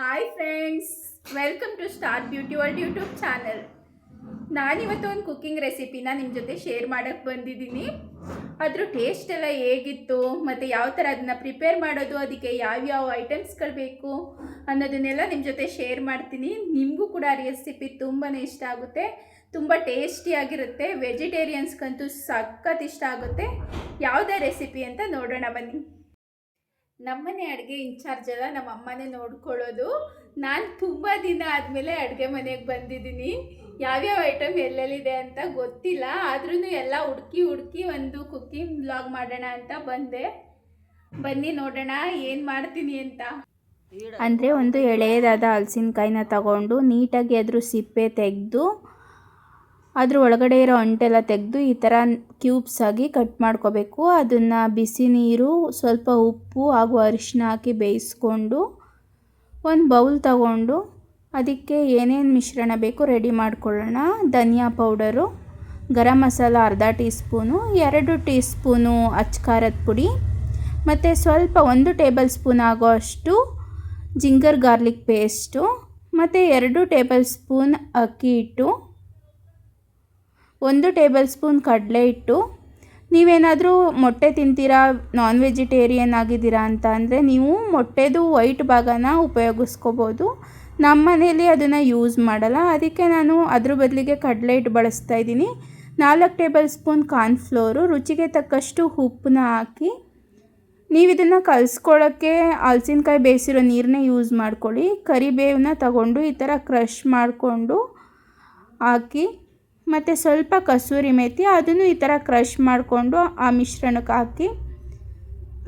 Hi friends welcome to star beauty world YouTube channel ನಾನಿವತ್ತು ಒಂದು cooking ರೆಸಿಪಿನ ನಿಮ್ಮ ಜೊತೆ ಶೇರ್ ಮಾಡೋಕ್ಕೆ ಬಂದಿದ್ದೀನಿ. ಅದ್ರ ಟೇಸ್ಟ್ ಎಲ್ಲ ಹೇಗಿತ್ತು, ಮತ್ತು ಯಾವ ಥರ ಅದನ್ನು ಪ್ರಿಪೇರ್ ಮಾಡೋದು, ಅದಕ್ಕೆ ಯಾವ್ಯಾವ ಐಟಮ್ಸ್ಗಳು ಬೇಕು ಅನ್ನೋದನ್ನೆಲ್ಲ ನಿಮ್ಮ ಜೊತೆ ಶೇರ್ ಮಾಡ್ತೀನಿ. ನಿಮಗೂ ಕೂಡ ರೆಸಿಪಿ ತುಂಬಾ ಇಷ್ಟ ಆಗುತ್ತೆ. ತುಂಬ ಟೇಸ್ಟಿಯಾಗಿರುತ್ತೆ ವೆಜಿಟೇರಿಯನ್ಸ್ಗಂತೂ ಸಖತ್ ಇಷ್ಟ ಆಗುತ್ತೆ. ಯಾವುದೇ ರೆಸಿಪಿ ಅಂತ ನೋಡೋಣ ಬನ್ನಿ. ನಮ್ಮನೆ ಅಡುಗೆ ಇನ್ಚಾರ್ಜ್ ಎಲ್ಲ ನಮ್ಮ ಅಮ್ಮನೇ ನೋಡ್ಕೊಳ್ಳೋದು. ನಾನು ತುಂಬ ದಿನ ಆದಮೇಲೆ ಅಡುಗೆ ಮನೆಗೆ ಬಂದಿದ್ದೀನಿ. ಯಾವ್ಯಾವ ಐಟಮ್ ಎಲ್ಲೆಲ್ಲಿದೆ ಅಂತ ಗೊತ್ತಿಲ್ಲ. ಆದ್ರೂ ಎಲ್ಲ ಹುಡುಕಿ ಹುಡುಕಿ ಒಂದು ಕುಕ್ಕಿಂಗ್ ಬ್ಲಾಗ್ ಮಾಡೋಣ ಅಂತ ಬಂದೆ. ಬನ್ನಿ ನೋಡೋಣ, ಏನು ಮಾಡ್ತೀನಿ ಅಂತ. ಅಂದರೆ ಒಂದು ಎಳೆಯದಾದ ಹಲಸಿನಕಾಯಿನ ತಗೊಂಡು ನೀಟಾಗಿ ಅದ್ರ ಸಿಪ್ಪೆ ತೆಗೆದು ಅದ್ರ ಒಳಗಡೆ ಇರೋ ಅಂಟೆಲ್ಲ ತೆಗೆದು ಈ ಥರ ಕ್ಯೂಬ್ಸ್ ಆಗಿ ಕಟ್ ಮಾಡ್ಕೋಬೇಕು. ಅದನ್ನು ಬಿಸಿ ನೀರು, ಸ್ವಲ್ಪ ಉಪ್ಪು ಹಾಗೂ ಅರಿಶಿನ ಹಾಕಿ ಬೇಯಿಸ್ಕೊಂಡು ಒಂದು ಬೌಲ್ ತಗೊಂಡು ಅದಕ್ಕೆ ಏನೇನು ಮಿಶ್ರಣ ಬೇಕು ರೆಡಿ ಮಾಡ್ಕೊಳ್ಳೋಣ. ಧನಿಯಾ ಪೌಡರು ಗರಂ ಮಸಾಲ ಅರ್ಧ ಟೀ ಸ್ಪೂನು ಎರಡು ಟೀ ಸ್ಪೂನು ಪುಡಿ ಮತ್ತು ಸ್ವಲ್ಪ ಒಂದು ಟೇಬಲ್ ಸ್ಪೂನ್ ಆಗೋ ಅಷ್ಟು ಜಿಂಗರ್ ಗಾರ್ಲಿಕ್ ಪೇಸ್ಟು ಮತ್ತು ಎರಡು ಟೇಬಲ್ ಸ್ಪೂನ್ ಅಕ್ಕಿ ಹಿಟ್ಟು ಒಂದು ಟೇಬಲ್ ಸ್ಪೂನ್ ಕಡಲೆ ಹಿಟ್ಟು. ನೀವೇನಾದರೂ ಮೊಟ್ಟೆ ತಿಂತೀರಾ? ನಾನ್ ವೆಜಿಟೇರಿಯನ್ ಆಗಿದ್ದೀರಾ ಅಂತ ಅಂದರೆ ನೀವು ಮೊಟ್ಟೆದು ವೈಟ್ ಭಾಗನ ಉಪಯೋಗಿಸ್ಕೋಬೋದು. ನಮ್ಮ ಮನೇಲಿ ಅದನ್ನು ಯೂಸ್ ಮಾಡಲ್ಲ. ಅದಕ್ಕೆ ನಾನು ಅದ್ರ ಬದಲಿಗೆ ಕಡಲೆ ಹಿಟ್ಟು ಬಳಸ್ತಾ ಇದ್ದೀನಿ. ನಾಲ್ಕು ಟೇಬಲ್ ಸ್ಪೂನ್ ಕಾರ್ನ್ಫ್ಲೋರು, ರುಚಿಗೆ ತಕ್ಕಷ್ಟು ಉಪ್ಪನ್ನ ಹಾಕಿ. ನೀವು ಇದನ್ನು ಕಲಿಸ್ಕೊಳ್ಳೋಕ್ಕೆ ಹಲಸಿನಕಾಯಿ ಬೇಯಿಸಿರೋ ನೀರನ್ನೇ ಯೂಸ್ ಮಾಡ್ಕೊಳ್ಳಿ. ಕರಿಬೇವನ್ನ ತಗೊಂಡು ಈ ಥರ ಕ್ರಷ್ ಮಾಡಿಕೊಂಡು ಹಾಕಿ. ಮತ್ತು ಸ್ವಲ್ಪ ಕಸೂರಿ ಮೇಥಿ ಅದನ್ನು ಈ ಥರ ಕ್ರಷ್ ಮಾಡಿಕೊಂಡು ಆ ಮಿಶ್ರಣಕ್ಕೆ ಹಾಕಿ,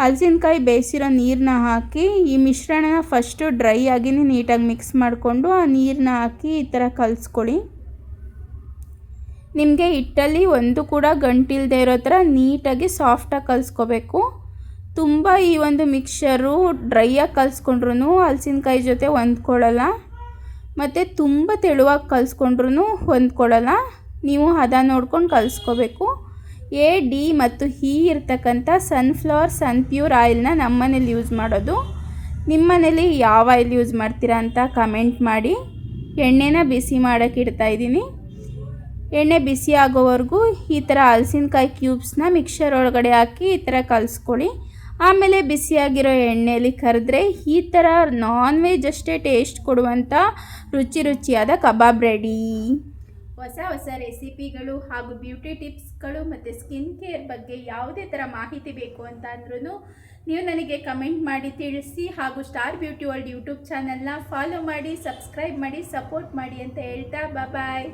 ಹಲಸಿನಕಾಯಿ ಬೇಯಿಸಿರೋ ನೀರನ್ನ ಹಾಕಿ, ಈ ಮಿಶ್ರಣನ ಫಸ್ಟು ಡ್ರೈ ಆಗಿನೇ ನೀಟಾಗಿ ಮಿಕ್ಸ್ ಮಾಡಿಕೊಂಡು ಆ ನೀರನ್ನ ಹಾಕಿ ಈ ಥರ ಕಲಿಸ್ಕೊಳ್ಳಿ. ನಿಮಗೆ ಹಿಟ್ಟಲ್ಲಿ ಒಂದು ಕೂಡ ಗಂಟಿಲ್ದೇ ಇರೋ ಥರ ನೀಟಾಗಿ ಸಾಫ್ಟಾಗಿ ಕಲಿಸ್ಕೋಬೇಕು. ತುಂಬ ಈ ಒಂದು ಮಿಕ್ಸರು ಡ್ರೈಯಾಗಿ ಕಲಿಸ್ಕೊಂಡ್ರು ಹಲಸಿನಕಾಯಿ ಜೊತೆ ಹೊಂದ್ಕೊಳ್ಳಲ್ಲ, ಮತ್ತು ತುಂಬ ತೆಳುವಾಗಿ ಕಲಿಸ್ಕೊಂಡ್ರು ಹೊಂದ್ಕೊಳ್ಳಲ್ಲ. ನೀವು ಹದ ನೋಡ್ಕೊಂಡು ಕಲಿಸ್ಕೋಬೇಕು. ಎ, ಡಿ ಮತ್ತು ಹಿ ಇರ್ತಕ್ಕಂಥ ಸನ್ಫ್ಲವರ್ ಸನ್ ಪ್ಯೂರ್ ಆಯಿಲ್ನ ನಮ್ಮ ಮನೇಲಿ ಯೂಸ್ ಮಾಡೋದು. ನಿಮ್ಮ ಮನೇಲಿ ಯಾವ ಆಯಿಲ್ ಯೂಸ್ ಮಾಡ್ತೀರಾ ಅಂತ ಕಮೆಂಟ್ ಮಾಡಿ. ಎಣ್ಣೆನ ಬಿಸಿ ಮಾಡೋಕ್ಕೆ ಇಡ್ತಾಯಿದ್ದೀನಿ ಎಣ್ಣೆ ಬಿಸಿ ಆಗೋವರೆಗೂ ಈ ಥರ ಹಲಸಿನಕಾಯಿ ಕ್ಯೂಬ್ಸ್ನ ಮಿಕ್ಸರ್ ಒಳಗಡೆ ಹಾಕಿ ಈ ಥರ ಕಲಿಸ್ಕೊಳ್ಳಿ. ಆಮೇಲೆ ಬಿಸಿಯಾಗಿರೋ ಎಣ್ಣೆಯಲ್ಲಿ ಕರೆದ್ರೆ ಈ ಥರ ನಾನ್ ವೆಜ್ ಅಷ್ಟೇ ಟೇಸ್ಟ್ ಕೊಡುವಂಥ ರುಚಿ ರುಚಿಯಾದ ಕಬಾಬ್ ರೆಡಿ. ಹೊಸ ಹೊಸ ರೆಸಿಪಿಗಳು ಹಾಗೂ ಬ್ಯೂಟಿ ಟಿಪ್ಸ್ಗಳು ಮತ್ತು ಸ್ಕಿನ್ ಕೇರ್ ಬಗ್ಗೆ ಯಾವುದೇ ಥರ ಮಾಹಿತಿ ಬೇಕು ಅಂತ ಅಂದ್ರೂ ನೀವು ನನಗೆ ಕಮೆಂಟ್ ಮಾಡಿ ತಿಳಿಸಿ ಹಾಗೂ ಸ್ಟಾರ್ ಬ್ಯೂಟಿ ವರ್ಲ್ಡ್ ಯೂಟ್ಯೂಬ್ ಚಾನಲ್ನ ಫಾಲೋ ಮಾಡಿ, ಸಬ್ಸ್ಕ್ರೈಬ್ ಮಾಡಿ, ಸಪೋರ್ಟ್ ಮಾಡಿ ಅಂತ ಹೇಳ್ತಾ ಬಾಯ್